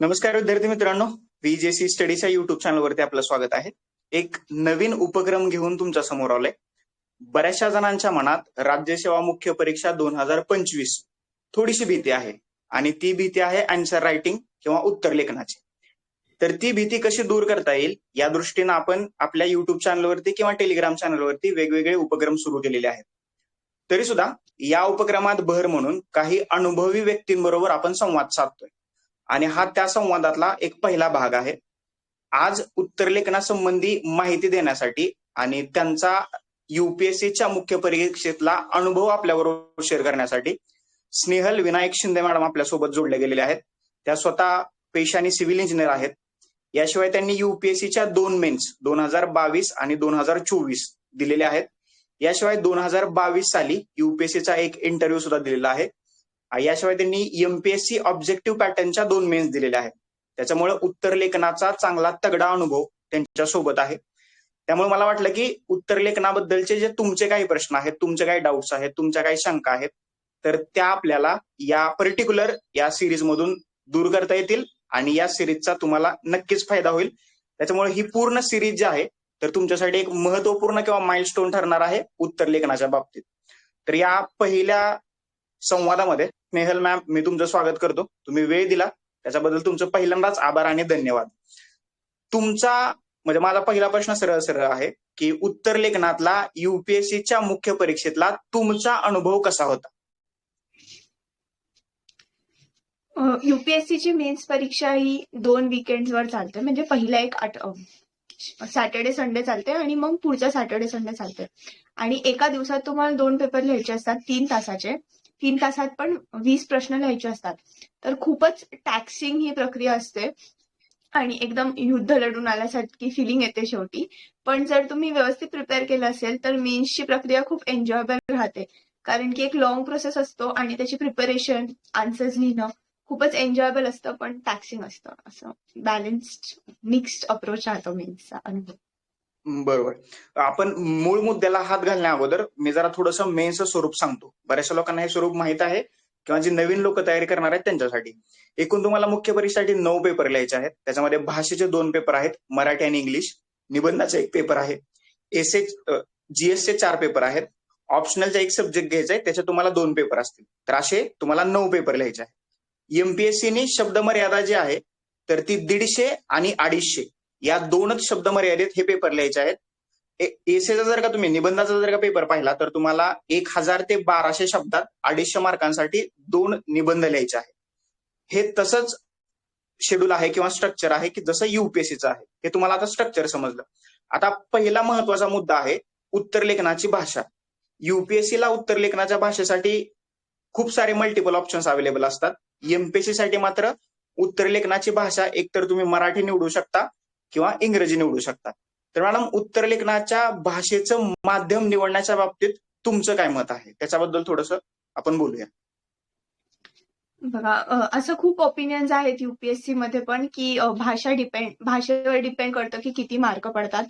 नमस्कार विद्यार्थी मित्रांनो व्हीजेसी स्टडीच्या युट्यूब चॅनलवरती आपलं स्वागत आहे. एक नवीन उपक्रम घेऊन तुमच्यासमोर आलोय. बऱ्याचशा जणांच्या मनात राज्यसेवा मुख्य परीक्षा दोन हजार पंचवीस थोडीशी भीती आहे आणि ती भीती आहे आन्सर रायटिंग किंवा उत्तर लेखनाची. तर ती भीती कशी दूर करता येईल या दृष्टीनं आपण आपल्या युट्यूब चॅनलवरती किंवा टेलिग्राम चॅनलवरती वेगवेगळे उपक्रम सुरू केलेले आहेत. तरी सुद्धा या उपक्रमात भर म्हणून काही अनुभवी व्यक्तींबरोबर आपण संवाद साधतोय. आणि हा त्या संवादातला एक पहिला भाग आहे. आज उत्तरलेखनासंबंधी माहिती देण्यासाठी आणि त्यांचा युपीएससीच्या मुख्य परीक्षेतला अनुभव आपल्याबरोबर शेअर करण्यासाठी स्नेहल विनायक शिंदे मॅडम आपल्यासोबत जोडले गेलेले आहेत. त्या स्वतः पेशाने सिव्हिल इंजिनियर आहेत. याशिवाय त्यांनी युपीएससीच्या दोन मेन्स दोन हजार बावीस आणि दोन हजार चोवीस दिलेले आहेत. याशिवाय दोन हजार बावीस साली युपीएससीचा एक इंटरव्ह्यू सुद्धा दिलेला आहे. याशिवाय त्यांनी एमपीएससी ऑब्जेक्टिव्ह पॅटर्नच्या दोन मेन्स दिलेल्या आहेत. त्याच्यामुळे उत्तर लेखनाचा चांगला तगडा अनुभव त्यांच्यासोबत आहे. त्यामुळे मला वाटलं की उत्तर लेखनाबद्दलचे जे तुमचे काही प्रश्न आहेत तुमचे काही डाऊट्स आहेत तुमच्या काही शंका आहेत तर त्या आपल्याला या पर्टिक्युलर या सिरीज मधून दूर करता येतील आणि या सिरीजचा तुम्हाला नक्कीच फायदा होईल. त्याच्यामुळे ही पूर्ण सिरीज जी आहे तर तुमच्यासाठी एक महत्त्वपूर्ण किंवा माइलस्टोन ठरणार आहे उत्तर लेखनाच्या बाबतीत. तर या पहिल्या संवादामध्ये. स्नेहल मॅम मी तुमचं स्वागत करतो. तुम्ही वेळ दिला. त्याच्याबद्दल तुमचं पहिल्यांदाच आभार आणि धन्यवाद. तुमचा म्हणजे माझा पहिला प्रश्न सरळ सरळ आहे की उत्तर लेखनातला युपीएससीच्या मुख्य परीक्षेतला तुमचा अनुभव कसा होता? युपीएससीची मेन्स परीक्षा ही दोन वर चालते. म्हणजे पहिला एक आठ सॅटर्डे संडे चालते आणि मग पुढचा सॅटर्डे संडे चालते. आणि एका दिवसात तुम्हाला दोन पेपर लिहायचे असतात तीन तासाचे. तीन तासात पण वीस प्रश्न लिहायचे असतात. तर खूपच टॅक्सिंग ही प्रक्रिया असते. आणि एकदम युद्ध लढून आल्यासारखी फिलिंग येते शेवटी. पण जर तुम्ही व्यवस्थित प्रिपेअर केलं असेल तर मेन्सची प्रक्रिया खूप एन्जॉयबल राहते. कारण की एक लॉंग प्रोसेस असतो आणि त्याची प्रिपरेशन आन्सर्स लिहिणं खूपच एन्जॉयबल असतं पण टॅक्सिंग असतं. असं बॅलन्स्ड मिक्स्ड अप्रोच राहतो मेन्सचा अनुभव. बरोबर. आपण मूळ मुद्द्याला हात घालण्या अगोदर मी जरा थोडंसं मेनचं स्वरूप सांगतो. बऱ्याचशा लोकांना हे स्वरूप माहीत आहे किंवा जी नवीन लोक तयारी करणार आहेत त्यांच्यासाठी. एकूण तुम्हाला मुख्य परीक्षेसाठी नऊ पेपर लिहायचे आहेत. त्याच्यामध्ये भाषेचे दोन पेपर आहेत मराठी आणि इंग्लिश. निबंधाचा एक पेपर आहे. एस एच जीएसचे चार पेपर आहेत. ऑप्शनलचा एक सब्जेक्ट घ्यायचा आहे त्याचे तुम्हाला दोन पेपर असतील. तर असे तुम्हाला नऊ पेपर लिहायचे आहेत. एमपीएससीने शब्द मर्यादा जी आहे तर ती दीडशे आणि अडीचशे. या दोनच शब्द मर्यादित हे पेपर लिहायचे आहेत. एसेचा जर का तुम्ही निबंधाचा जर का पेपर पाहिला तर तुम्हाला एक हजार ते बाराशे शब्दात अडीचशे मार्कांसाठी दोन निबंध लिहायचे आहेत. हे तसंच शेड्यूल आहे किंवा स्ट्रक्चर आहे की जसं युपीएससीचं आहे. हे तुम्हाला आता स्ट्रक्चर समजलं. आता पहिला महत्त्वाचा मुद्दा आहे उत्तर लेखनाची भाषा. युपीएससीला उत्तर लेखनाच्या भाषेसाठी खूप सारे मल्टिपल ऑप्शन्स अवेलेबल असतात. एमपीएससी साठी मात्र उत्तर लेखनाची भाषा एकतर तुम्ही मराठी निवडू शकता किंवा इंग्रजी निवडू शकता तर मॅडम उत्तर लेखनाच्या भाषेचं माध्यम निवडण्याच्या बाबतीत तुमचं काय मत आहे? त्याच्याबद्दल थोडस आपण बोलूया. बघा असं खूप ओपिनियन्स आहेत युपीएससी मध्ये पण की भाषा डिपेंड भाषेवर डिपेंड करतं की किती मार्क पडतात.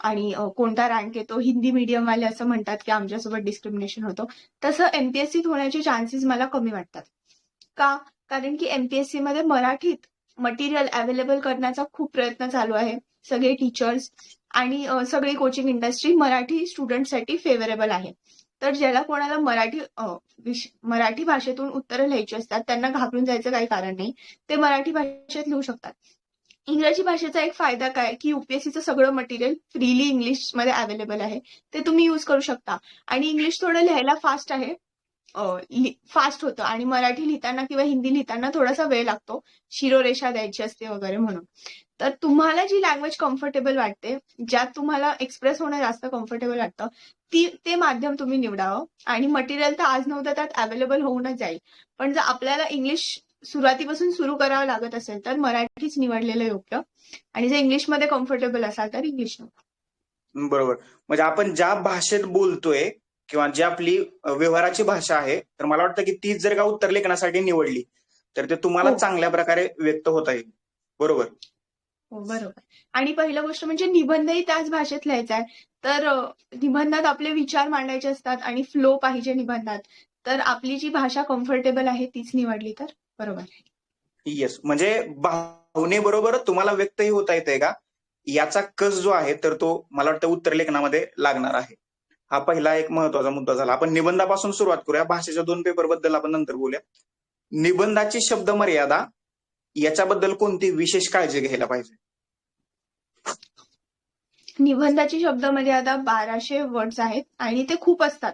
आणि कोणता रँक येतो? हिंदी मीडियम वाले असं म्हणतात की आमच्यासोबत डिस्क्रिमिनेशन होतं. तसं एमपीएससीत होण्याचे चान्सेस मला कमी वाटतात. का? कारण की एमपीएससी मध्ये मराठीत मटेरियल अवेलेबल करण्याचा खूप प्रयत्न चालू आहे. सगळे टीचर्स आणि सगळी कोचिंग इंडस्ट्री मराठी स्टुडंटसाठी फेवरेबल आहे. तर ज्याला कोणाला मराठी मराठी भाषेतून उत्तरं लिहायची असतात त्यांना घाबरून जायचं काही कारण नाही. ते मराठी भाषेत लिहू शकतात. इंग्रजी भाषेचा एक फायदा काय की युपीएससीचं सगळं मटेरियल फ्रीली इंग्लिशमध्ये अवेलेबल आहे. ते तुम्ही युज करू शकता. आणि इंग्लिश थोडं लिहायला फास्ट आहे फास्ट होतं. आणि मराठी लिहिताना किंवा हिंदी लिहिताना थोडासा वेळ लागतो. शिरोरेषा द्यायची असते वगैरे म्हणून. तर तुम्हाला जी लँग्वेज कम्फर्टेबल वाटते ज्यात तुम्हाला एक्सप्रेस होणं जास्त कम्फर्टेबल वाटतं ती ते माध्यम तुम्ही निवडावं. आणि मटेरियल तर आज नव्हतं त्यात अवेलेबल होऊनच जाईल. पण जर आपल्याला इंग्लिश सुरुवातीपासून सुरू करावं लागत असेल तर मराठीच निवडलेलं योग्य. आणि जर इंग्लिशमध्ये कम्फर्टेबल असाल तर इंग्लिश बरोबर. म्हणजे आपण ज्या भाषेत बोलतोय किंवा जी आपली व्यवहाराची भाषा आहे तर मला वाटतं की तीच जर का उत्तर लेखनासाठी निवडली तर ते तुम्हाला हो. चांगल्या प्रकारे व्यक्त होता येईल. बरोबर? हो बरोबर. आणि पहिलं गोष्ट म्हणजे निबंधही त्याच भाषेत लिहायचा आहे. तर निबंधात आपले विचार मांडायचे असतात आणि फ्लो पाहिजे निबंधात. तर आपली जी भाषा कम्फर्टेबल आहे तीच निवडली तर? बरोबर. येस म्हणजे भावनेबरोबर तुम्हाला व्यक्तही होता येते का? याचा कस जो आहे तर तो मला वाटतं उत्तर लेखनामध्ये लागणार आहे. हा पहिला एक महत्त्वाचा मुद्दा झाला. आपण निबंधापासून सुरुवात करूया. भाषेच्या दोन पेपरबद्दल आपण नंतर बोलूया. निबंधाची शब्द मर्यादा याच्याबद्दल कोणती विशेष काळजी घ्यायला पाहिजे? निबंधाची शब्द मर्यादा बाराशे वर्ड्स आहेत आणि ते खूप असतात.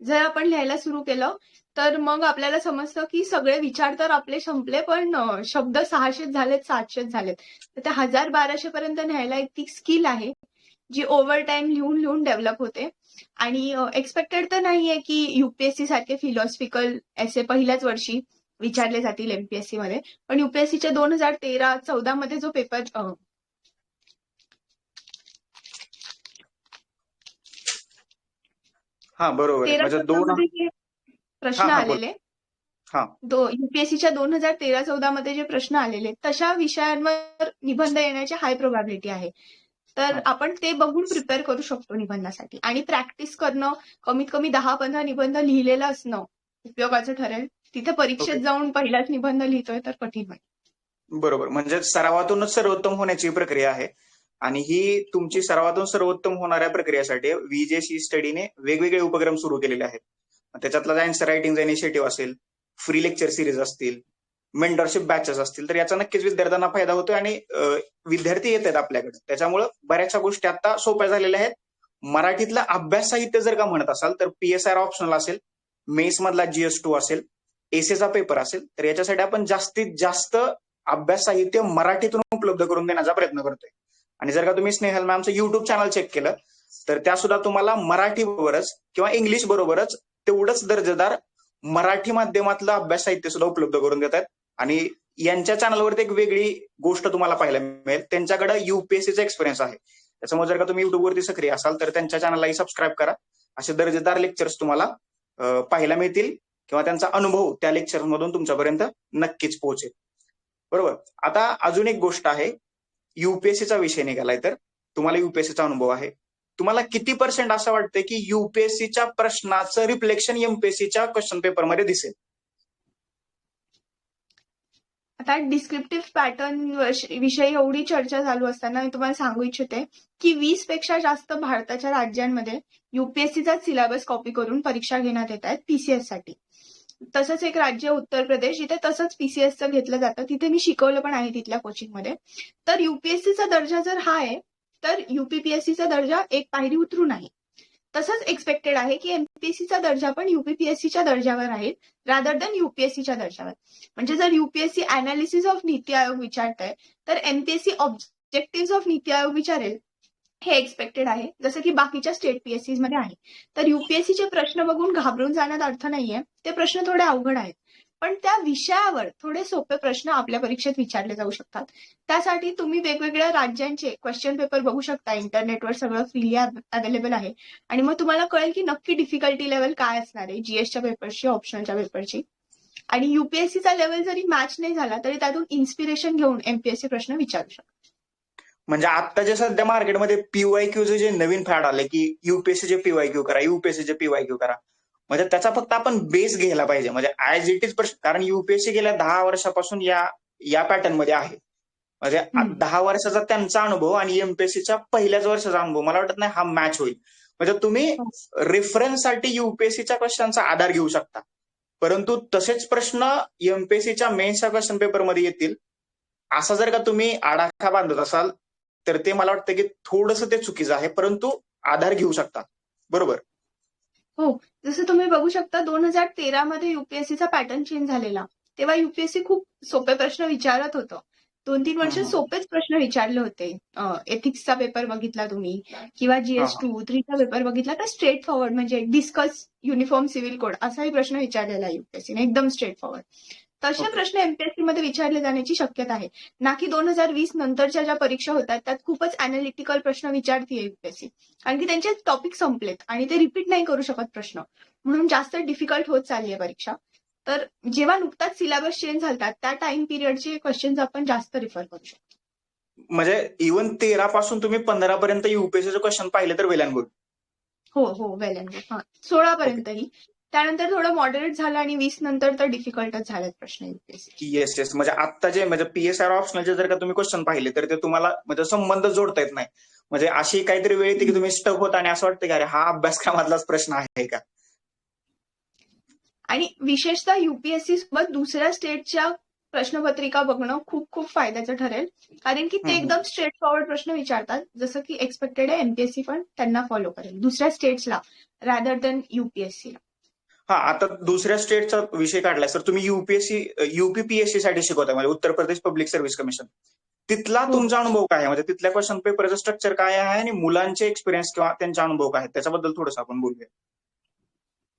जर आपण लिहायला सुरू केलं तर मग आपल्याला समजतं की सगळे विचार तर आपले संपले पण शब्द सहाशेच झालेत सातशेच झालेत. तर ते हजार बाराशे पर्यंत न्यायला एक ती स्किल आहे जी ओव्हर टाइम लिहून लिहून डेव्हलप होते. आणि एक्सपेक्टेड तर नाहीये की युपीएससी सारखे फिलॉसॉफिकल एसे पहिल्याच वर्षी विचारले जातील एमपीएससी मध्ये. पण युपीएससीच्या दोन हजार तेरा चौदा मध्ये जो पेपर हा बरोबर म्हणजे प्रश्न. आलेले. हा. दो युपीएससीच्या दोन हजार तेरा चौदा मध्ये जे प्रश्न आलेले तशा विषयांवर निबंध येण्याची हाय प्रोबॅबिलिटी आहे. तर. आपण ते बघून प्रिपेअर करू शकतो निबंधासाठी. आणि प्रॅक्टिस करणं कमीत कमी दहा पंधरा निबंध लिहिलेलं असणं उपयोगाचं ठरेल. तिथे परीक्षेत. जाऊन पहिलाच निबंध लिहितोय तर कठीण होईल. बरोबर. म्हणजे सरावातूनच सर्वोत्तम होण्याची प्रक्रिया आहे. आणि ही तुमची सर्वातून सर्वोत्तम होणाऱ्या प्रक्रियेसाठी व्हीजेसी स्टडीने वेगवेगळे उपक्रम सुरू केलेले आहेत. त्याच्यातला अँसर रायटिंगचा इनिशिएटिव्ह असेल फ्री लेक्चर सिरीज असतील मेंटरशिप बॅचेस असतील तर याचा नक्कीच विद्यार्थ्यांना फायदा होतोय आणि विद्यार्थी येत आहेत आपल्याकडे. त्याच्यामुळं बऱ्याचशा गोष्टी आता सोप्या झालेल्या आहेत. मराठीतलं अभ्यास साहित्य जर का म्हणत असाल तर पीएसआर ऑप्शनल असेल मेस मधला जीएस टू असेल एसेचा पेपर असेल तर याच्यासाठी आपण जास्तीत जास्त अभ्यास साहित्य मराठीतून उपलब्ध करून देण्याचा प्रयत्न करतोय. आणि जर का तुम्ही स्नेहल मॅमचं युट्यूब चॅनल चेक केलं तर त्या सुद्धा तुम्हाला मराठी बरोबरच किंवा इंग्लिश बरोबरच तेवढंच दर्जेदार मराठी माध्यमातलं अभ्यास साहित्य सुद्धा उपलब्ध करून देत आहेत आणि यांच्या चॅनलवरती एक वेगळी गोष्ट तुम्हाला पाहायला मिळेल. त्यांच्याकडे युपीएससीचा एक्सपिरियन्स आहे. त्याच्यामुळे जर का तुम्ही युट्यूबवरती सक्रिय असाल तर त्यांच्या चॅनललाही सबस्क्राईब करा. असे दर्जेदार लेक्चर्स तुम्हाला पाहायला मिळतील किंवा त्यांचा अनुभव त्या लेक्चर मधून तुमच्यापर्यंत नक्कीच पोहोचेल. बरोबर? आता अजून एक गोष्ट आहे. युपीएससीचा विषय निघालाय तर. तुम्हाला युपीएससीचा अनुभव आहे. तुम्हाला किती पर्सेंट असं वाटतं की युपीएससीच्या प्रश्नाचं रिफ्लेक्शन एमपीएससीच्या क्वेश्चन पेपरमध्ये दिसेल? आता डिस्क्रिप्टिव्ह पॅटर्न विषयी एवढी चर्चा चालू असताना मी तुम्हाला सांगू इच्छिते की वीसपेक्षा जास्त भारताच्या राज्यांमध्ये युपीएससीचा सिलेबस कॉपी करून परीक्षा घेण्यात येत आहेत पीसीएससाठी. तसंच एक राज्य उत्तर प्रदेश जिथे तसंच पीसीएसचं घेतलं जातं तिथे मी शिकवलं पण आहे तिथल्या कोचिंगमध्ये तर युपीएससीचा दर्जा जर हा आहे तर युपीपीएससीचा दर्जा एक पायरी उतरून आहे तसंच एक्सपेक्टेड आहे की एमपीएससीचा दर्जा पण युपीपीएससीच्या दर्जावर आहे रादर दॅन युपीएससीच्या दर्जावर. म्हणजे जर UPSC analysis of NITI Aayog विचारतंय तर MPSC objective of NITI Aayog विचारेल हे एक्सपेक्टेड आहे. जसं की बाकीच्या स्टेट पीएससी मध्ये आहे. तर युपीएससीचे प्रश्न बघून घाबरून जाण्यात अर्थ नाहीये. ते प्रश्न थोडे अवघड आहेत. पण त्या विषयावर थोडे सोपे प्रश्न आपल्या परीक्षेत विचारले जाऊ शकतात. त्यासाठी तुम्ही वेगवेगळ्या राज्यांचे क्वेश्चन पेपर बघू शकता. इंटरनेटवर सगळं फ्रीली अवेलेबल आहे. आणि मग तुम्हाला कळेल की नक्की डिफिकल्टी लेवल काय असणार आहे जीएसच्या पेपरची ऑप्शनच्या पेपरची आणि युपीएससीचा लेवल जरी मॅच नाही झाला तरी त्यातून इन्स्पिरेशन घेऊन एमपीएससी प्रश्न विचारू शकता. म्हणजे आता जे सध्या मार्केटमध्ये पीवाय क्यूचे जे नवीन फॅड आले की युपीएससीचे पीवाय क्यू करा युपीएससीचे पीवाय क्यू करा म्हणजे त्याचा फक्त आपण बेस घ्यायला पाहिजे. म्हणजे ऍज इट इज प्रश्न कारण युपीएससी गेल्या दहा वर्षापासून या या पॅटर्नमध्ये आहे. म्हणजे. दहा वर्षाचा त्यांचा अनुभव आणि एमपीएससीच्या पहिल्याच वर्षाचा अनुभव. मला वाटत नाही हा मॅच होईल. म्हणजे तुम्ही हो. रेफरन्ससाठी युपीएससीच्या क्वेश्चनचा आधार घेऊ शकता. परंतु तसेच प्रश्न एमपीएससीच्या मेन्सच्या क्वेश्चन पेपरमध्ये येतील. असा जर का तुम्ही आडाखा बांधत असाल तर ते मला वाटतं की थोडंसं ते चुकीचं आहे. परंतु आधार घेऊ शकता. बरोबर? जसं तुम्ही बघू शकता दोन हजार तेरा मध्ये युपीएससीचा पॅटर्न चेंज झालेला. तेव्हा युपीएससी खूप सोपे प्रश्न विचारत होतं. दोन तीन वर्ष. सोपेच प्रश्न विचारले होते. एथिक्सचा पेपर बघितला तुम्ही किंवा जीएस. टू थ्रीचा पेपर बघितला तर स्ट्रेट फॉरवर्ड म्हणजे डिस्कस युनिफॉर्म सिव्हिल कोड असाही प्रश्न विचारलेला युपीएससीने एकदम स्ट्रेट फॉरवर्ड तसे Okay. प्रश्न एमपीएससी मध्ये विचारले जाण्याची शक्यता आहे. ना की दोन हजार वीस नंतरच्या ज्या परीक्षा होतात त्यात खूपच अनालिटिकल प्रश्न विचारतीये युपीएससी कारण की त्यांचे टॉपिक संपलेत आणि ते रिपीट नाही करू शकत प्रश्न. म्हणून जास्त डिफिकल्ट होत चालली आहे परीक्षा. तर जेव्हा नुकताच सिलेबस चेंज झालतात त्या टाइम पिरियडचे क्वेश्चन्स आपण जास्त रिफर करू शकतो. म्हणजे इव्हन तेरा पासून तुम्ही पंधरा पर्यंत युपीएससीचे क्वेश्चन पाहिले तर वेल अँड गुड. हो हो वेल अँड गुड. हा सोळा पर्यंतही. त्यानंतर थोडं मॉडरेट झालं आणि वीस नंतर तर डिफिकल्टच झालेत प्रश्न युपीएससी येस येस म्हणजे आता जे म्हणजे पीएसआर ऑप्शनचे जर का तुम्ही क्वेश्चन पाहिले तर ते तुम्हाला म्हणजे संबंध जोडता येत नाही. म्हणजे अशी काहीतरी वेळ येते की तुम्ही स्टक होता आणि असं वाटतं की अरे हा अभ्यासक्रमातलाच प्रश्न आहे का? आणि विशेषतः युपीएससी सोबत दुसऱ्या स्टेटच्या प्रश्नपत्रिका बघणं खूप खूप फायद्याचं ठरेल. कारण की ते. एकदम स्ट्रेट फॉरवर्ड प्रश्न विचारतात. जसं की एक्सपेक्टेड आहे एमपीएससी पण त्यांना फॉलो करेल. दुसऱ्या स्टेट्सला रॅदर देन युपीएससी हा आता दुसऱ्या स्टेटचा विषय काढलाय. सर तुम्ही युपीएससी युपीपीएससी साठी शिकवताय म्हणजे Uttar Pradesh public service commission तिथला हो. तुमचा अनुभव काय आहे? म्हणजे तिथल्या क्वेश्चन पेपरचं स्ट्रक्चर काय आहे आणि मुलांचे एक्सपिरियन्स किंवा त्यांचे अनुभव काय आहेत? त्याच्याबद्दल थोडंसं आपण बोलूया.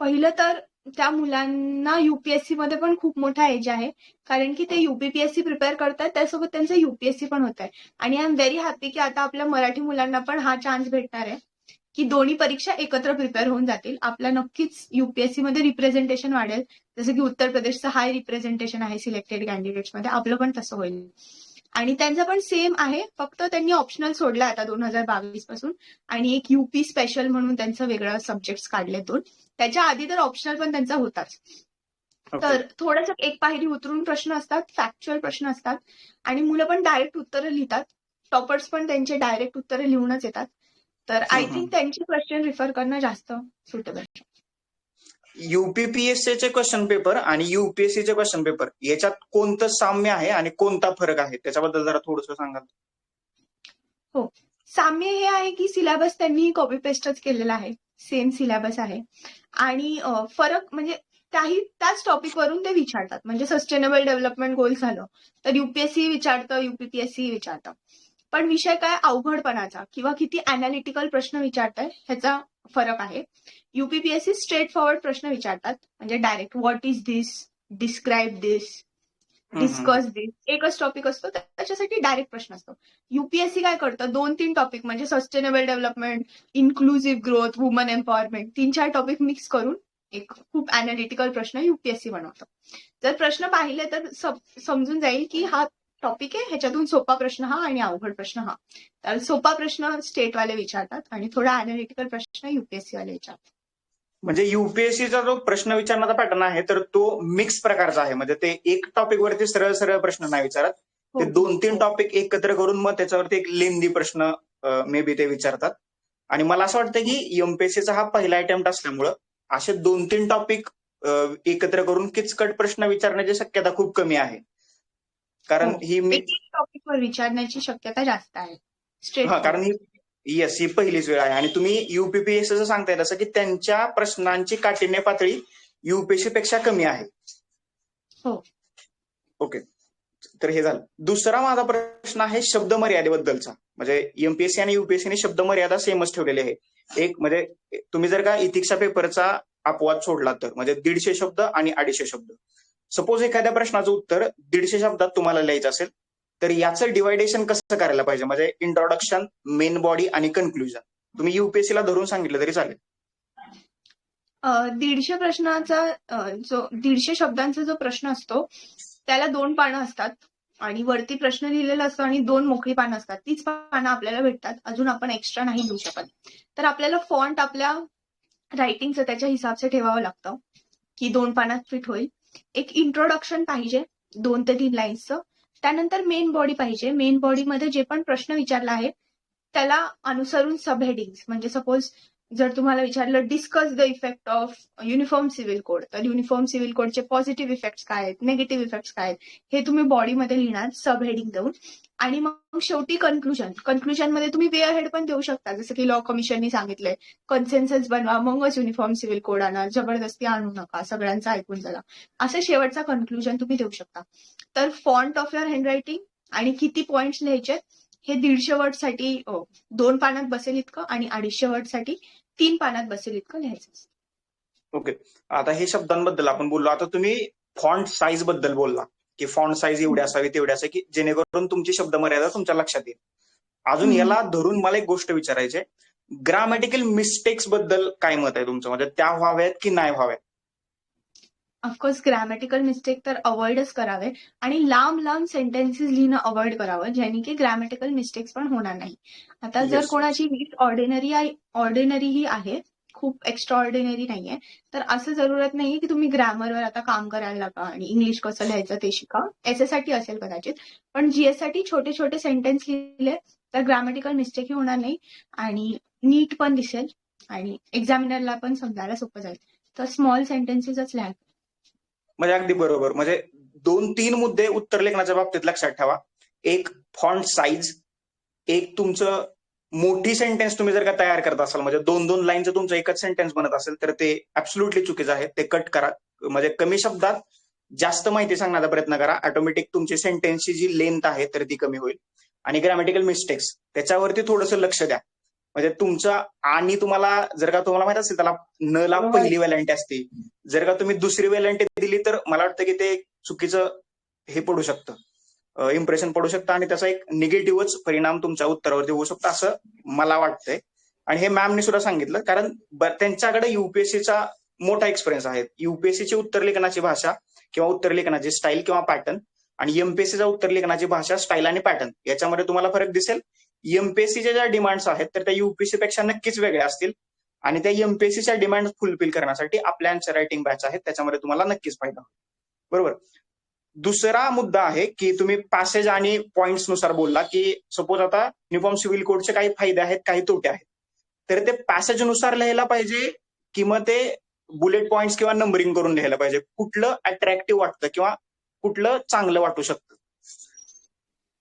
पहिलं तर त्या मुलांना युपीएससी मध्ये पण खूप मोठा एज आहे. कारण की ते युपीपीएससी प्रिपेअर करतात त्यासोबत त्यांचं युपीएससी पण होत आहे आणि आय एम व्हेरी हॅपी की आता आपल्या मराठी मुलांना पण हा चान्स भेटणार आहे. की दोन्ही परीक्षा एकत्र प्रिपेअर होऊन जातील. आपला नक्कीच युपीएससी मध्ये रिप्रेझेंटेशन वाढेल. जसं की उत्तर प्रदेशचं हाय रिप्रेझेंटेशन आहे सिलेक्टेड कॅन्डिडेट्समध्ये आपलं पण तसं होईल. आणि त्यांचं पण सेम आहे. फक्त त्यांनी ऑप्शनल सोडलं आता दोन हजार बावीसपासून. आणि एक युपी स्पेशल म्हणून त्यांचं वेगळं सब्जेक्ट काढले दोन. त्याच्या आधी तर ऑप्शनल पण त्यांचा होताच. Okay. तर थोडस एक पायरी उतरून प्रश्न असतात फॅक्च्युअल प्रश्न असतात. आणि मुलं पण डायरेक्ट उत्तरं लिहितात. टॉपर्स पण त्यांचे डायरेक्ट उत्तरं लिहूनच येतात. तर आय. थिंक त्यांची क्वेश्चन रिफर करणं जास्त सुटेबल युपीपीएससी चे क्वेश्चन पेपर आणि युपीएससी चे क्वेश्चन पेपर याच्यात कोणतं साम्य आहे आणि कोणता फरक आहे? त्याच्याबद्दल जरा थोडंसं सांगाल. साम्य हे आहे की सिलेबस त्यांनी कॉपी पेस्टच केलेला आहे. सेम सिलेबस आहे. आणि फरक म्हणजे काही त्याच टॉपिक वरून ते विचारतात. म्हणजे सस्टेनेबल डेव्हलपमेंट गोल झालं तर युपीएससी विचारतं युपीपीएससी विचारतं. पण विषय काय अवघडपणाचा किंवा किती अनालिटिकल प्रश्न विचारताय ह्याचा फरक आहे. युपीपीएससी स्ट्रेट फॉरवर्ड प्रश्न विचारतात. म्हणजे direct what is this describe this. Discuss this एकच टॉपिक असतो त्या- त्याच्यासाठी डायरेक्ट प्रश्न असतो. युपीएससी काय करतं? दोन तीन टॉपिक म्हणजे sustainable development inclusive growth woman empowerment तीन चार टॉपिक मिक्स करून एक खूप अनालिटिकल प्रश्न युपीएससी बनवतं. जर प्रश्न पाहिले तर सम- समजून जाईल की हा टॉपिक आहे. ह्याच्यातून सोपा प्रश्न हा आणि अवघड प्रश्न हा. तर सोपा प्रश्न स्टेटवाले विचारतात आणि थोडा अनालिटिकल प्रश्न युपीएससी वाले विचारतात. म्हणजे युपीएससीचा जो प्रश्न विचारण्याचा पॅटर्न आहे तर तो मिक्स प्रकारचा आहे. म्हणजे ते एक टॉपिक वरती सरळ सरळ प्रश्न नाही विचारत. ते हो. दोन तीन टॉपिक एकत्र करून मग त्याच्यावरती एक लेंदी प्रश्न मे बी ते विचारतात. आणि मला असं वाटतं की एमपीएससीचा हा पहिला अटेम्प्ट असल्यामुळं असे दोन तीन टॉपिक एकत्र करून किचकट प्रश्न विचारण्याची शक्यता खूप कमी आहे. कारण हो. ही मी टॉपिकवर विचारण्याची शक्यता जास्त आहे. हा कारण ही येस ही पहिलीच वेळ आहे. आणि तुम्ही युपीपीएससीचं सांगताय तसं की त्यांच्या प्रश्नांची काठिण्य पातळी युपीएससी पेक्षा कमी आहे. हो. ओके. तर हे झालं. दुसरा माझा प्रश्न आहे शब्द मर्यादेबद्दलचा. म्हणजे एमपीएससी आणि युपीएससीने शब्द मर्यादा सेमच ठेवलेली आहे. एक म्हणजे तुम्ही जर का इथिक्सच्या पेपरचा अपवाद सोडला तर म्हणजे दीडशे शब्द आणि अडीचशे शब्द. सपोज एखाद्या प्रश्नाचं उत्तर दीडशे शब्दात तुम्हाला लिहायचं असेल तर याचं डिवायडेशन कसं करायला पाहिजे? म्हणजे इंट्रोडक्शन मेन बॉडी आणि कन्क्लुजन तुम्ही युपीएससी ला धरून सांगितलं तरी चालेल. दीडशे प्रश्नाचा जो दीडशे शब्दांचा जो प्रश्न असतो त्याला दोन पानं असतात. आणि वरती प्रश्न लिहिलेला असतो आणि दोन मोकळी पानं असतात. तीच पानं आपल्याला भेटतात. अजून आपण एक्स्ट्रा नाही लिहू शकत. तर आपल्याला फॉन्ट आपल्या रायटिंगचं त्याच्या हिसाबचं ठेवावं लागतं की दोन पानात फिट होईल. एक इंट्रोडक्शन पाहिजे दोन ते तीन लाईन्सचं त्यानंतर मेन बॉडी पाहिजे. मेन बॉडीमध्ये जे पण प्रश्न विचारला आहे त्याला अनुसरून सब हेडिंग म्हणजे सपोज जर तुम्हाला विचारलं discuss the effect of uniform civil code तर युनिफॉर्म सिव्हिल कोडचे पॉझिटिव्ह इफेक्ट्स काय आहेत निगेटिव्ह इफेक्ट्स काय आहेत हे तुम्ही बॉडीमध्ये लिहिणार सब हेडिंग देऊन. आणि मग शेवटी कन्क्लुजन कन्क्लुजनमध्ये तुम्ही वे हेड पण देऊ शकता. जसं की लॉ कमिशननी सांगितलंय कन्सेन्सस बनवा मगच युनिफॉर्म सिव्हिल कोड आणा जबरदस्ती आणू नका सगळ्यांचं ऐकून चला. असं शेवटचा कन्क्लुजन तुम्ही देऊ शकता. तर फॉन्ट ऑफ युअर हँडरायटिंग आणि किती पॉइंट्स लिहायचे हे दीडशे वर्डसाठी दोन पानात बसेल इतकं आणि अडीचशे वर्डसाठी तीन पानात बसेल इतकं लिहायचं. ओके. आता हे शब्दांबद्दल आपण बोललो. आता तुम्ही फॉन्ट साईजबद्दल बोलला. की फॉन्ट साईज एवढी असावी तेवढी असावी की जेणेकरून तुमची शब्द मर्यादा तुमच्या लक्षात येईल. अजून. याला धरून मला एक गोष्ट विचारायची ग्रामॅटिकल मिस्टेक्सबद्दल काय मत आहे तुमचं? म्हणजे त्या व्हाव्यात की नाही व्हाव्यात? ऑफकोर्स ग्रॅमॅटिकल मिस्टेक तर अवॉइडच करावे. आणि लांब लांब सेंटेन्सेस लिहिणं अवॉइड करावं ज्याने की ग्रॅमॅटिकल मिस्टेक्स पण होणार नाही. आता जर. कोणाची वीस ऑर्डिनरी ऑर्डिनरी ही आहे खूप एक्स्ट्रा ऑर्डिनरी नाहीये तर असं जरूरत नाहीये की तुम्ही ग्रॅमरवर आता काम करायला लागा आणि इंग्लिश कसं लिहायचं ते शिका. साठी असेल कदाचित. पण जीएससाठी छोटे छोटे सेंटेन्स लिहिले तर ग्रामॅटिकल मिस्टेकही होणार नाही. आणि नीट पण दिसेल आणि एक्झामिनरला पण समजायला सोपं जाईल. तर स्मॉल सेंटेन्सेसच लिहा. म्हणजे अगदी बरोबर. म्हणजे दोन तीन मुद्दे उत्तर लेखनाच्या बाबतीत लक्षात ठेवा. एक फॉन्ट साईज एक तुमचं मोठी सेंटेन्स तुम्ही जर का तयार करत असाल म्हणजे दोन दोन लाईनचं तुमचं एकच सेंटेन्स बनत असेल तर ते ऍब्सुल्युटली चुकीचं आहे. ते कट करा. म्हणजे कमी शब्दात जास्त माहिती सांगण्याचा प्रयत्न करा. ऑटोमॅटिक तुमची सेंटेन्सची जी लेंथ आहे तर ती कमी होईल. आणि ग्रॅमॅटिकल मिस्टेक्स त्याच्यावरती थोडंसं लक्ष द्या. म्हणजे तुमचा आणि तुम्हाला जर का तुम्हाला माहीत असेल त्याला न ला पहिली वेलंटी असते. जर का तुम्ही दुसरी वेलंटी दिली तर मला वाटतं की ते चुकीचं हे पडू शकतं. इम्प्रेशन पडू शकतं आणि त्याचा एक निगेटिव्हच परिणाम तुमच्या उत्तरावरती होऊ शकतो असं मला वाटतंय. आणि हे मॅमने सुद्धा सांगितलं कारण त्यांच्याकडे युपीएससीचा मोठा एक्सपिरियन्स आहे. युपीएससीची उत्तर लेखनाची भाषा किंवा उत्तर लेखनाची स्टाईल किंवा पॅटर्न आणि एमपीएससीचा उत्तर लेखनाची भाषा स्टाईल आणि पॅटर्न याच्यामध्ये तुम्हाला फरक दिसेल. एमपीएससीच्या ज्या डिमांड्स आहेत तर त्या युपीएससी पेक्षा नक्कीच वेगळ्या असतील. आणि त्या एमपीएससीच्या डिमांड फुलफिल करण्यासाठी आपल्या रायटिंग बॅच आहेत त्याच्यामध्ये तुम्हाला नक्कीच फायदा होईल. बरोबर? दुसरा मुद्दा आहे की तुम्ही पॅसेज आणि पॉइंट्सनुसार बोलला की सपोज आता युनिफॉर्म सिव्हिल कोडचे काही फायदे आहेत काही तोटे आहेत. तर ते पॅसेजनुसार लिहायला पाहिजे किंवा ते बुलेट पॉइंट्स किंवा नंबरिंग करून लिहायला पाहिजे. कुठलं अट्रॅक्टिव्ह वाटतं किंवा कुठलं चांगलं वाटू शकतं?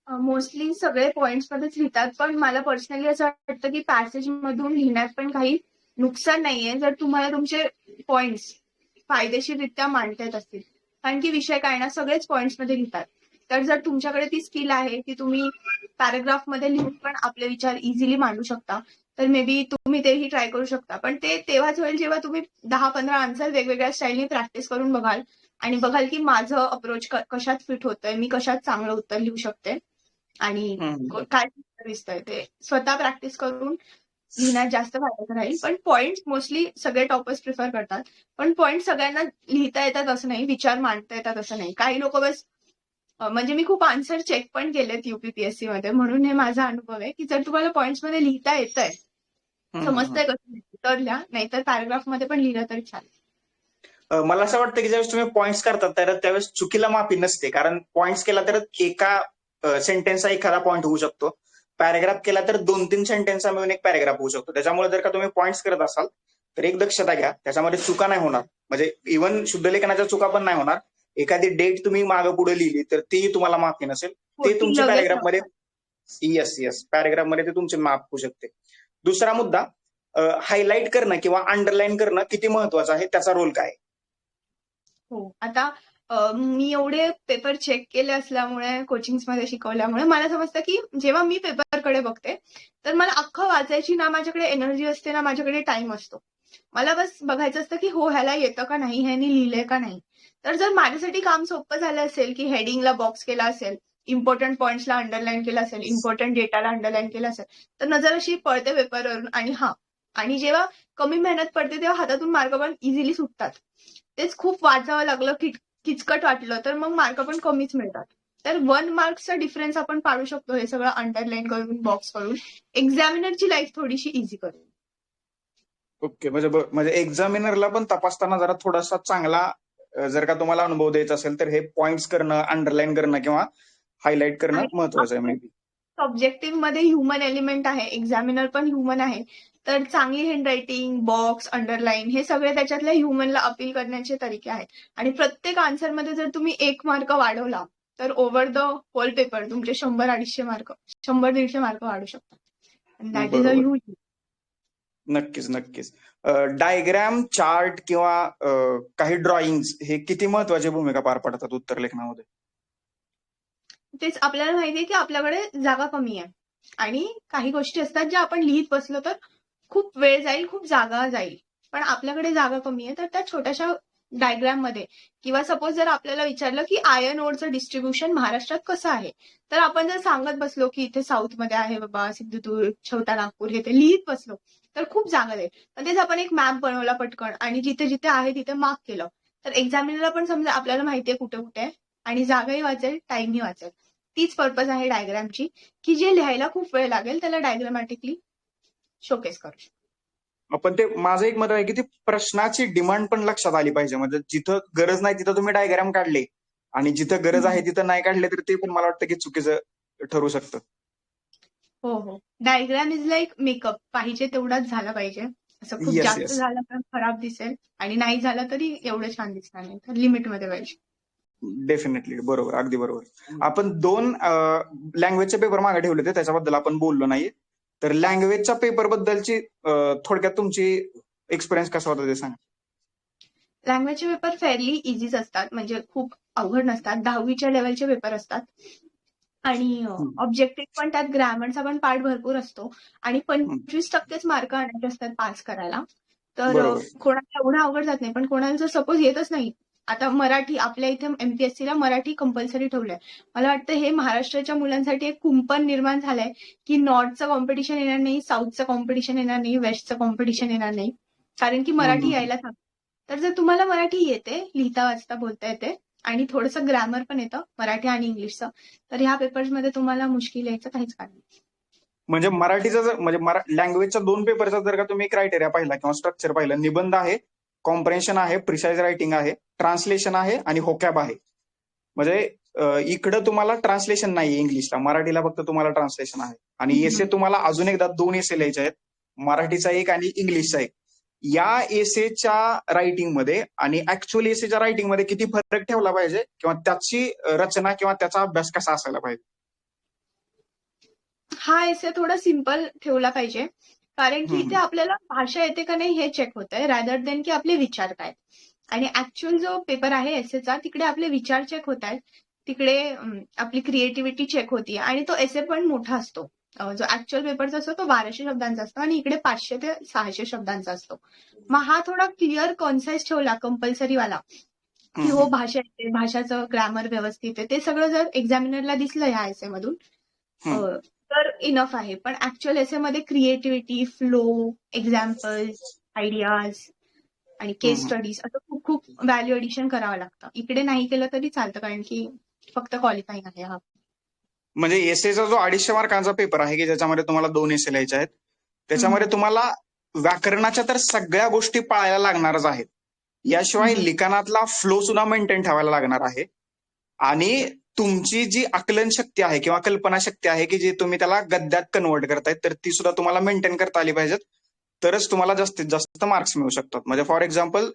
मोस्टली सगळे पॉइंट्स मध्येच लिहितात पण मला पर्सनली असं वाटतं की पॅसेज मधून लिहिण्यात पण काही नुकसान नाहीये. जर तुम्हाला तुमचे पॉइंट्स फायदेशीररित्या मांडता येत असतील. कारण की विषय काय ना सगळेच पॉइंट्समध्ये लिहितात. तर जर तुमच्याकडे ती स्किल आहे की तुम्ही पॅराग्राफमध्ये लिहून पण आपले विचार इझिली मांडू शकता तर मे बी तुम्ही तेही ट्राय करू शकता. पण ते तेव्हाच होईल जेव्हा तुम्ही दहा पंधरा आन्सर वेगवेगळ्या स्टाईलनी प्रॅक्टिस करून बघाल आणि बघाल की माझं अप्रोच कशात फिट होतंय मी कशात चांगलं उत्तर लिहू शकते. आणि काय दिसतंय ते. स्वतः प्रॅक्टिस करून लिहिण्यात जास्त फायदा राहील पण पॉइंट मोस्टली सगळे टॉपर्स प्रिफर करतात. पण पॉइंट सगळ्यांना लिहिता येतात असं नाही विचार मांडता येतात असं नाही. काही लोक बस म्हणजे मी खूप आन्सर चेक पण केलेत युपीपीएससी मध्ये. म्हणून हे माझा अनुभव आहे की जर तुम्हाला पॉइंट्समध्ये लिहिता येत आहे समजतंय कसं तर लिहा. नाहीतर पॅराग्राफमध्ये पण लिहिलं तरी चालेल. मला असं वाटतं की ज्यावेळेस तुम्ही पॉइंट्स करतात तर त्यावेळेस चुकीला माफी नसते. कारण पॉइंट्स केला तर एका सेंटेन्सचा एखादा पॉईंट होऊ शकतो. पॅराग्राफ केला तर दोन तीन सेंटेन्सचा मिळून एक पॅराग्राफ होऊ शकतो. त्याच्यामुळे जर का तुम्ही पॉईंट्स करत असाल तर एक दक्षता घ्या. त्याच्यामध्ये चुका नाही होणार. म्हणजे इव्हन शुद्ध लेखनाच्या चुका पण नाही होणार. एखादी डेट तुम्ही मागे पुढे लिहिली तर ती तुम्हाला माफी नसेल. ते तुमच्या पॅराग्राफमध्ये येस येस पॅराग्राफमध्ये ते तुमचे माफ होऊ शकते. दुसरा मुद्दा हायलाईट करणं किंवा अंडरलाईन करणं किती महत्वाचं आहे? त्याचा रोल काय? हो आता मी एवढे पेपर चेक केले असल्यामुळे मध्ये शिकवल्यामुळे मला समजतं की जेव्हा मी पेपरकडे बघते तर मला अख्खं वाचायची ना माझ्याकडे एनर्जी असते ना माझ्याकडे टाइम असतो. मला बस बघायचं असतं की हो ह्याला येतं का नाही ह्याने लिहिलंय का नाही. तर जर माझ्यासाठी काम सोपं झालं असेल की हेडिंगला बॉक्स केला असेल इम्पॉर्टंट पॉइंट्सला अंडरलाईन केलं असेल इम्पॉर्टंट डेटाला अंडरलाईन केलं असेल तर नजर अशी पळते पेपरवरून आणि हा. आणि जेव्हा कमी मेहनत पडते तेव्हा हातातून मार्ग पण इझिली सुटतात. तेच खूप वाचावं लागलं की किचकट वाटलं तर मग मार्क पण कमीच मिळतात. तर वन मार्क्सचा डिफरन्स आपण पाडू शकतो हे सगळं अंडरलाईन करून बॉक्स करून. एक्झामिनरची लाईफ थोडीशी इझी करून ओके म्हणजे म्हणजे एक्झामिनरला पण तपासताना जरा थोडासा चांगला जर का तुम्हाला अनुभव द्यायचा असेल तर हे पॉइंट्स करणं अंडरलाईन करणं किंवा हायलाईट करणं महत्वाचं आहे. मेबी ऑब्जेक्टिव्हमध्ये ह्युमन एलिमेंट आहे. एक्झामिनर पण ह्युमन आहे. तर चांगली हँडरायटिंग बॉक्स अंडरलाईन हे सगळे त्याच्यातल्या ह्युमनला अपील करण्याचे तरीके आहेत. आणि प्रत्येक आन्सरमध्ये जर तुम्ही एक मार्क वाढवला तर ओव्हर द होल पेपर तुमचे शंभर अडीचशे मार्क शंभर दीडशे मार्क वाढू शकतात. दॅट इज अ ह्यूज नक्कीच नक्कीच. डायग्राम चार्ट किंवा काही ड्रॉइंग हे किती महत्वाची भूमिका पार पडतात उत्तर लेखनामध्ये? तेच आपल्याला माहिती आहे की आपल्याकडे जागा कमी आहे. आणि काही गोष्टी असतात ज्या आपण लिहित बसलो तर खूप वेळ जाईल खूप जागा जाईल. पण आपल्याकडे जागा कमी आहे तर त्या छोट्याशा डायग्राममध्ये किंवा सपोज जर आपल्याला विचारलं की आयर्न ओरचं डिस्ट्रीब्युशन महाराष्ट्रात कसं आहे? तर आपण जर सांगत बसलो की इथे साऊथमध्ये आहे बाबा सिंधुदुर्ग छोटा नागपूर हे ते लिहित बसलो तर खूप जागा जाईल. पण तेच आपण एक मॅप बनवला पटकन आणि जिथे जिथे आहे तिथे मार्क केलं. तर एक्झामिनरला पण समजा आपल्याला माहितीये कुठे कुठे आहे आणि जागाही वाचेल टाइमही वाचेल. तीच पर्पज आहे डायग्रामची की जे लिहायला खूप वेळ लागेल त्याला डायग्रामॅटिकली शोकेस करू शकतो. पण ते माझं एक मत आहे की ती प्रश्नाची डिमांड पण लक्षात आली पाहिजे. म्हणजे जिथं गरज नाही तिथं तुम्ही डायग्राम काढले. आणि जिथं गरज आहे तिथं नाही काढले तर ते पण मला वाटतं की चुकीचं ठरू शकतं. हो हो. डायग्राम इज लाईक मेकअप पाहिजे तेवढाच झाला पाहिजे. असं खूप Yes, जास्त yes. झालं तर खराब दिसेल. आणि नाही झालं तरी एवढं छान दिसणार नाही. तर लिमिटमध्ये पाहिजे. डेफिनेटली बरोबर. अगदी बरोबर. आपण दोन लँग्वेजचे पेपर मागे ठेवले होते. त्याच्याबद्दल आपण बोललो नाही तर लँग्वेजच्या पेपर बद्दलची थोडक्यात तुमची एक्सपिरियन्स कसा होता ते सांगा. लँग्वेजचे पेपर फेअरली इझीच असतात. म्हणजे खूप अवघड नसतात. दहावीच्या लेवलचे पेपर असतात. आणि. ऑब्जेक्टिव्ह पण त्यात ग्रामरचा पण पार्ट भरपूर असतो. आणि पंचवीस टक्केच मार्क आणायचे असतात पास करायला. तर. कोणाला एवढं अवघड जात नाही. पण कोणाला जर सपोज येतच नाही आता मराठी आपल्या इथे एमपीएससी ला मराठी कंपल्सरी ठेवलंय. मला वाटतं हे महाराष्ट्राच्या मुलांसाठी एक कुंपण निर्माण झालंय की नॉर्थचं कॉम्पिटिशन येणार नाही साऊथचं कॉम्पिटिशन येणार नाही वेस्टचं कॉम्पिटिशन येणार नाही. कारण की मराठी. यायला सांग तर जर तुम्हाला मराठी येते लिहिता वाचता बोलता येते आणि थोडंसं ग्रामर पण येतं मराठी आणि इंग्लिशचं तर ह्या पेपर्समध्ये तुम्हाला मुश्किल यायचं काहीच कारण नाही. म्हणजे मराठीचा जर म्हणजे लँग्वेजच्या दोन पेपरचा जर का तुम्ही क्रायटेरिया पाहिला किंवा स्ट्रक्चर पाहिलं निबंध आहे कॉम्प्रेन्शन आहे प्रिसाइज रायटिंग आहे ट्रान्सलेशन आहे आणि होकॅब आहे. म्हणजे इकडं तुम्हाला ट्रान्सलेशन नाही इंग्लिशला मराठीला फक्त तुम्हाला ट्रान्सलेशन आहे. आणि. एसे तुम्हाला अजून एकदा दोन एसे लिहायचे आहेत मराठीचा एक आणि इंग्लिशचा एक. या एसेच्या रायटिंगमध्ये आणि ऍक्च्युअल एसेच्या रायटिंगमध्ये किती फरक ठेवला पाहिजे किंवा त्याची रचना किंवा त्याचा अभ्यास कसा असायला पाहिजे? हा एसे थोडा सिंपल ठेवला पाहिजे. कारण की. इथे आपल्याला भाषा येते का नाही हे चेक होत आहे रॅदर देन की आपले विचार काय आणि ऍक्च्युअल जो पेपर आहे एसेचा तिकडे आपले विचार चेक होत आहेत. तिकडे आपली क्रिएटिव्हिटी चेक होतीये. आणि तो एसे पण मोठा असतो. जो ऍक्च्युअल पेपरचा असतो तो बाराशे शब्दांचा असतो आणि इकडे पाचशे ते सहाशे शब्दांचा असतो. मग हा थोडा क्लिअर कॉन्साइज ठेवला कंपल्सरी वाला. की हो भाषा येते भाषाचं ग्रामर व्यवस्थित आहे ते सगळं जर एक्झामिनरला दिसलं ह्या एसे मधून तर इनफ आहे पण ऍक्च्युअल एसे मध्ये क्रिएटिव्हिटी फ्लो एक्झाम्पल्स आयडियाज आणि केस. स्टडीज असं खूप खूप व्हॅल्यू एडिशन करावं लागतं इकडे नाही केलं तरी चालतं कारण की फक्त क्वालिफाईंग आहे हा म्हणजे एसेचा जो अडीचशे मार्कांचा पेपर आहे की ज्याच्यामध्ये तुम्हाला दोन एसे लिहायचे आहेत त्याच्यामध्ये. तुम्हाला व्याकरणाच्या तर सगळ्या गोष्टी पाळायला लागणारच आहेत याशिवाय. लिखाणातला फ्लो सुद्धा मेंटेन ठेवायला लागणार आहे आणि तुमची जी आकलन शक्ती आहे किंवा कल्पना शक्ती आहे की जी तुम्ही त्याला गद्यात कन्वर्ट करताय तर ती सुद्धा तुम्हाला मेंटेन करता आली पाहिजेत. तरच तुम्हाला जास्तीत जास्त मार्क्स मिळू शकतात. म्हणजे फॉर एक्झाम्पल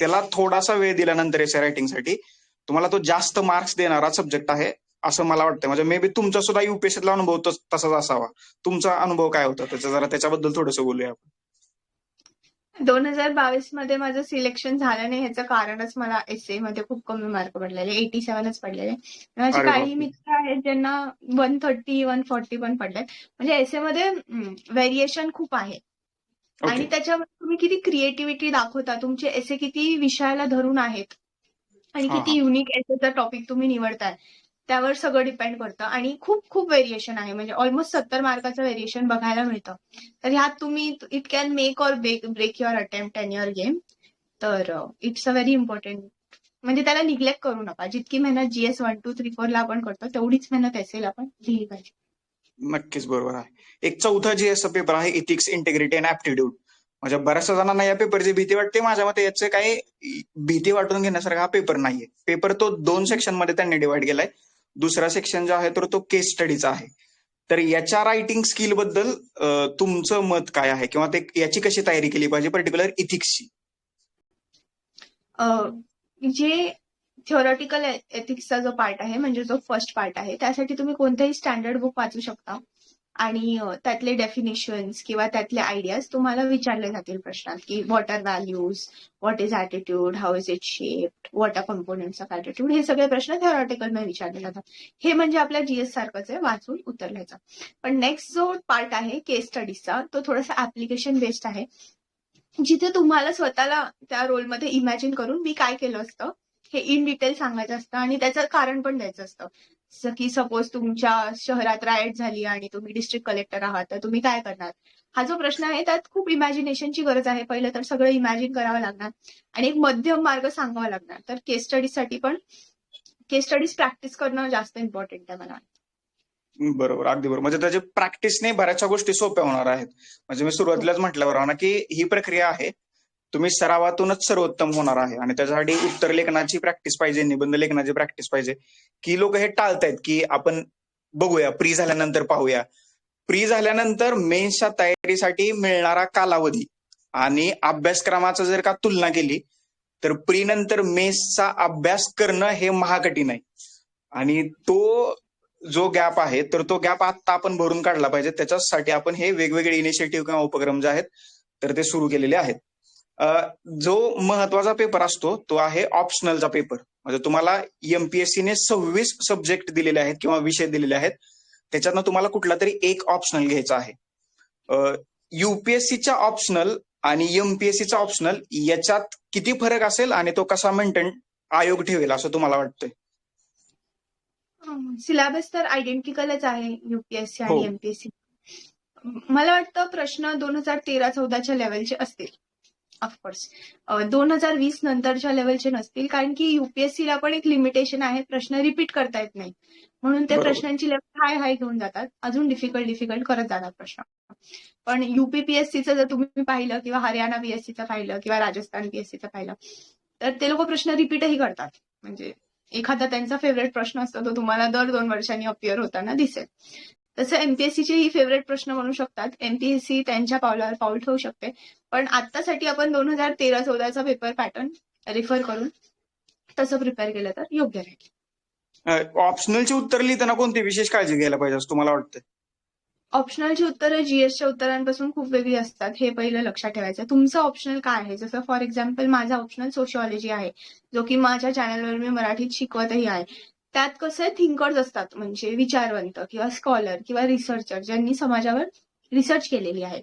त्याला थोडासा वेळ दिल्यानंतर एस रायटिंगसाठी तुम्हाला तो जास्त मार्क्स देणारा सब्जेक्ट आहे असं मला वाटतं म्हणजे मे बी तुमचा सुद्धा युपीएससीतला अनुभव तसाच असावा. तुमचा अनुभव काय होता? त्याचा जरा त्याच्याबद्दल थोडंसं बोलूया आपण. दोन हजार बावीसमध्ये माझं सिलेक्शन झालं नाही ह्याचं कारणच मला एसए मध्ये खूप कमी मार्क पडलेले एटी सेव्हनच पडलेले. माझे काही. मित्र आहेत ज्यांना वन थर्टी वन फोर्टी पण पडलेत. म्हणजे एसए मध्ये व्हेरिएशन खूप आहे. आणि त्याच्यामध्ये तुम्ही किती क्रिएटिव्हिटी दाखवता तुमचे एसे किती विषयाला धरून आहेत. आणि किती. युनिक एसेचा टॉपिक तुम्ही निवडताय. त्यावर सगळं डिपेंड करतं. आणि खूप खूप व्हेरिएशन आहे. म्हणजे ऑलमोस्ट सत्तर मार्काचं व्हेरिएशन बघायला मिळतं. तर ह्यात तुम्ही it can make or break break your attempt and your game तर इट्स अ व्हेरी इम्पॉर्टंट म्हणजे त्याला निग्लेक्ट करू नका. जितकी मेहनत GS one two three four ला आपण करतो तेवढीच मेहनत असेल आपण लिहिली पाहिजे. नक्कीच बरोबर आहे. एक चौथा जी एस पेपर आहे इथिक्स इंटिग्रिटी अँड ऍप्टिट्यूड म्हणजे बऱ्याचशा जणांना या पेपरची भीती वाटते. माझ्या मते याचे काही भीती वाटून घेण्यासारखा हा पेपर नाहीये. पेपर तो दोन सेक्शनमध्ये त्यांनी डिवाइड केलाय. दुसरा सेक्शन जो आहे तर तो केस स्टडीचा आहे. तर याच्या रायटिंग स्किलबद्दल तुमचं मत काय आहे? किंवा ते याची कशी तयारी केली पाहिजे पर्टिक्युलर इथिक्सची जे थिओरॉटिकल एथिक्सचा जो पार्ट आहे म्हणजे जो फर्स्ट पार्ट आहे त्यासाठी तुम्ही कोणतंही स्टँडर्ड बुक वाचू शकता. आणि त्यातले डेफिनेशन्स किंवा त्यातले आयडियाज तुम्हाला विचारले जातील प्रश्नात की what are values what is attitude how is it shaped what are components of attitude हे सगळे प्रश्न थिओरॉटिकलमध्ये विचारले जातात. हे म्हणजे आपल्या जीएस सारखंच आहे वाचून उतरल्याचा पण नेक्स्ट जो पार्ट आहे केस स्टडीजचा तो थोडासा ऍप्लिकेशन बेस्ड आहे. जिथे तुम्हाला स्वतःला त्या रोलमध्ये इमॅजिन करून मी काय केलं असतं हे इन डिटेल सांगायचं असतं आणि त्याचं कारण पण द्यायचं असतं. जसं की सपोज तुमच्या शहरात रायट झाली आणि तुम्ही डिस्ट्रिक्ट कलेक्टर आहात तर तुम्ही काय करणार? हा जो प्रश्न आहे त्यात खूप इमॅजिनेशनची गरज आहे. पहिलं तर सगळं इमॅजिन करावं लागणार आणि एक मध्यम मार्ग सांगावा लागणार. तर केस स्टडीजसाठी पण केस स्टडीज प्रॅक्टिस करणं जास्त इम्पॉर्टंट आहे मला वाटतं. बरोबर. अगदी बरोबर. म्हणजे त्याच्या प्रॅक्टिसने बऱ्याचशा गोष्टी सोप्या होणार आहेत. म्हणजे मी सुरुवातीलाच म्हटल्यावर ना की ही प्रक्रिया आहे. तुम्ही सरावातूनच सर्वोत्तम होणार आहे. आणि त्याच्यासाठी उत्तर लेखनाची प्रॅक्टिस पाहिजे निबंध लेखनाची प्रॅक्टिस पाहिजे. की लोक हे टाळतायत की आपण बघूया प्री झाल्यानंतर पाहूया. प्री झाल्यानंतर मेन्सच्या तयारीसाठी मिळणारा कालावधी आणि अभ्यासक्रमाचा जर का तुलना केली तर प्री नंतर मेन्सचा अभ्यास करणं हे महाकठीण आहे. आणि तो जो गॅप आहे तर तो गॅप आता आपण भरून काढला पाहिजे. त्याच्यासाठी आपण हे वेगवेगळे इनिशिएटिव्ह किंवा उपक्रम जे आहेत तर ते सुरू केलेले आहेत. जो महत्त्वाचा पेपर असतो तो आहे ऑप्शनलचा पेपर म्हणजे तुम्हाला एमपीएससीने सव्वीस सब्जेक्ट दिलेले आहेत किंवा विषय दिलेले आहेत. त्याच्यातनं तुम्हाला कुठला तरी एक ऑप्शनल घ्यायचा आहे. युपीएससीच्या ऑप्शनल आणि एमपीएससीचा ऑप्शनल याच्यात किती फरक असेल आणि तो कसा मेंटेन आयोग ठेवेल असं तुम्हाला वाटतंय? सिलेबस तर आयडेंटिकलच आहे युपीएससी हो. आणि एमपीएससी मला वाटतं प्रश्न दोन हजार तेरा चौदाच्या लेवलचे असतील. ऑफकोर्स दोन हजार वीस नंतरच्या लेवलचे नसतील कारण की युपीएससी ला पण एक लिमिटेशन आहे प्रश्न रिपीट करता येत नाही. म्हणून ते. प्रश्नांची लेवल हाय हाय घेऊन जातात. अजून डिफिकल्ट डिफिकल्ट करत जातात प्रश्न. पण युपीपीएससीचं जर तुम्ही पाहिलं किंवा हरियाणा बीएससीचं पाहिलं किंवा राजस्थान बीएससीचं पाहिलं तर ते लोक प्रश्न रिपीटही करतात. म्हणजे एखादा त्यांचा फेवरेट प्रश्न असतो तो तुम्हाला दर दोन वर्षांनी अपिअर होताना दिसेल. तसं एमपीएससीचे ही फेवरेट प्रश्न म्हणू शकतात. एमपीएससी त्यांच्या पावलावर पाऊल ठेवू शकते. पण आत्तासाठी आपण दोन हजार तेरा चौदाचा पेपर पॅटर्न रेफर करून तसं प्रिपेअर केलं तर योग्य राहील. ऑप्शनलची उत्तर लिहिताना कोणती विशेष काळजी घ्यायला पाहिजे असं तुम्हाला वाटतं ऑप्शनलची उत्तरं जीएसच्या उत्तरांपासून खूप वेगळी असतात हे पहिलं लक्षात ठेवायचं. तुमचं ऑप्शनल काय आहे? जसं फॉर एक्झाम्पल माझा ऑप्शनल सोशिओलॉजी आहे जो की माझ्या चॅनलवर मी मराठीत शिकवतही आहे. त्यात कसं थिंकर्स असतात म्हणजे विचारवंत किंवा स्कॉलर किंवा रिसर्चर ज्यांनी समाजावर रिसर्च केलेली आहे.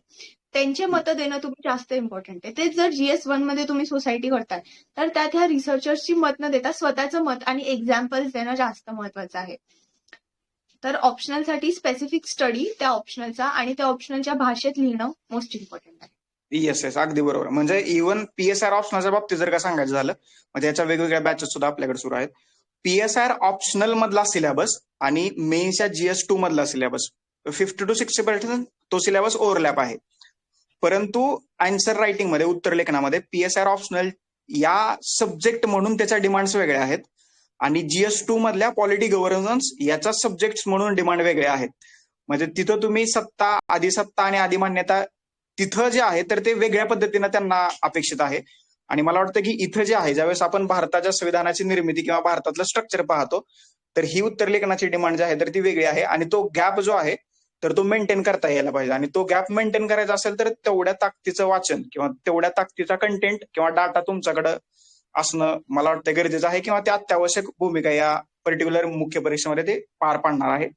त्यांचे मतं देणं तुम्ही जास्त इम्पॉर्टंट आहे. तेच जर जीएस वनमध्ये तुम्ही सोसायटी करताय तर त्यात ह्या रिसर्चर्सची मत न देता स्वतःचं मत आणि एक्झाम्पल्स देणं जास्त महत्वाचं आहे. तर ऑप्शनलसाठी स्पेसिफिक स्टडी त्या ऑप्शनलचा आणि त्या ऑप्शनलच्या भाषेत लिहिणं मोस्ट इम्पॉर्टंट आहे. येस येस अगदी बरोबर. म्हणजे इव्हन पीएसआर ऑप्शनलच्या बाबतीत जर का सांगायचं झालं म्हणजे याच्या वेगवेगळ्या बॅचेस सुद्धा आपल्याकडे सुरू आहेत. पीएसआर ऑप्शनल मधला सिलेबस आणि मेन्सच्या जीएस टू मधला syllabus fifty to sixty percent तो सिलेबस ओव्हरलॅप आहे. परंतु आन्सर रायटिंगमध्ये उत्तर लेखनामध्ये पीएसआर ऑप्शनल या सब्जेक्ट म्हणून त्याच्या डिमांड्स वेगळ्या आहेत. आणि जीएस टू मधल्या पॉलिटी गव्हर्नन्स याचा सब्जेक्ट म्हणून डिमांड वेगळे आहेत. म्हणजे तिथं तुम्ही सत्ता आधी सत्ता आणि आधी मान्यता तिथं जे आहे तर ते वेगळ्या पद्धतीनं त्यांना अपेक्षित आहे. आणि मला वाटतं की इथं जे आहे ज्यावेळेस आपण भारताच्या संविधानाची निर्मिती किंवा भारतातलं स्ट्रक्चर पाहतो तर ही उत्तर लेखनाची डिमांड जी आहे तर ती वेगळी आहे आणि तो गॅप जो आहे तर तो मेंटेन करता यायला पाहिजे. आणि तो गॅप मेंटेन करायचा असेल तर तेवढ्या ताकदीचं वाचन किंवा तेवढ्या ताकदीचा कंटेंट किंवा डाटा तुमच्याकडं असणं मला वाटतं गरजेचं आहे किंवा ते अत्यावश्यक भूमिका या पर्टिक्युलर मुख्य परीक्षेमध्ये ते पार पाडणार आहे.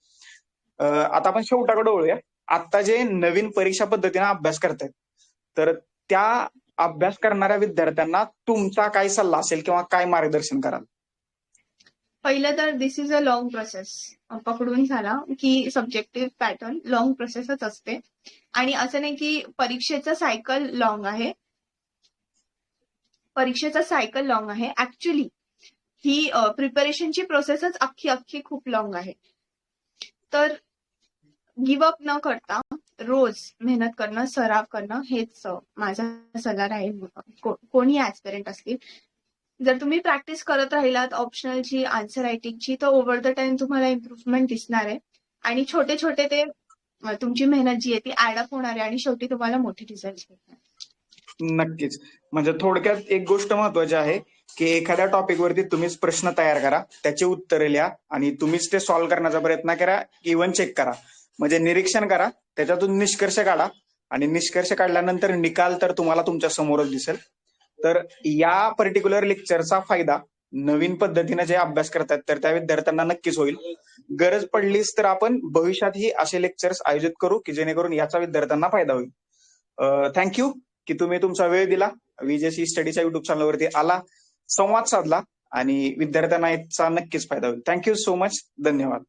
आता आपण शेवटाकडे वळूया. आता जे नवीन परीक्षा पद्धतीने अभ्यास करतायत तर त्या अभ्यास करणाऱ्या विद्यार्थ्यांना तुमचा काय सल्ला असेल किंवा काय मार्गदर्शन कराल? पहिलं तर this is a long process पकडून झाला की सब्जेक्टिव्ह पॅटर्न लॉंग प्रोसेसच असते. आणि असं नाही की परीक्षेचं सायकल लॉंग आहे. परीक्षेचं सायकल लॉंग आहे. ऍक्च्युली ही प्रिपरेशनची प्रोसेसच अख्खी अख्खी खूप लॉंग आहे. तर गिवअप न करता रोज मेहनत करणं सराव करणं हेच माझा सल्ला राहील. को- कोणी ऍस्पिरंट असतील. जर तुम्ही प्रॅक्टिस करत राहिलात ऑप्शनलची आन्सर रायटिंगची तर ओव्हर द टाइम तुम्हाला इम्प्रुव्हमेंट दिसणार आहे. आणि छोटे छोटे ते तुमची मेहनत जी आहे ती ऍडअप होणार आहे आणि शेवटी तुम्हाला मोठे रिझल्ट भेटणार. नक्कीच. म्हणजे थोडक्यात एक गोष्ट महत्वाची आहे की एखाद्या टॉपिक वरती तुम्हीच प्रश्न तयार करा त्याची उत्तरे लिहा आणि तुम्हीच ते सॉल्व्ह करण्याचा प्रयत्न करा इव्हन चेक करा. म्हणजे निरीक्षण करा त्याच्यातून निष्कर्ष काढा आणि निष्कर्ष काढल्यानंतर निकाल तर तुम्हाला तुमच्या समोरच दिसेल. तर या पर्टिक्युलर लेक्चरचा फायदा नवीन पद्धतीने जे अभ्यास करतात तर त्या विद्यार्थ्यांना नक्कीच होईल. गरज पडलीच तर आपण भविष्यातही असे लेक्चर्स आयोजित करू की जेणेकरून याचा विद्यार्थ्यांना फायदा होईल. थँक्यू की तुम्ही तुमचा वेळ दिला. विजेसी स्टडीच्या युट्यूब चॅनलवरती आला संवाद साधला आणि विद्यार्थ्यांना याचा नक्कीच फायदा होईल. थँक्यू सो मच धन्यवाद.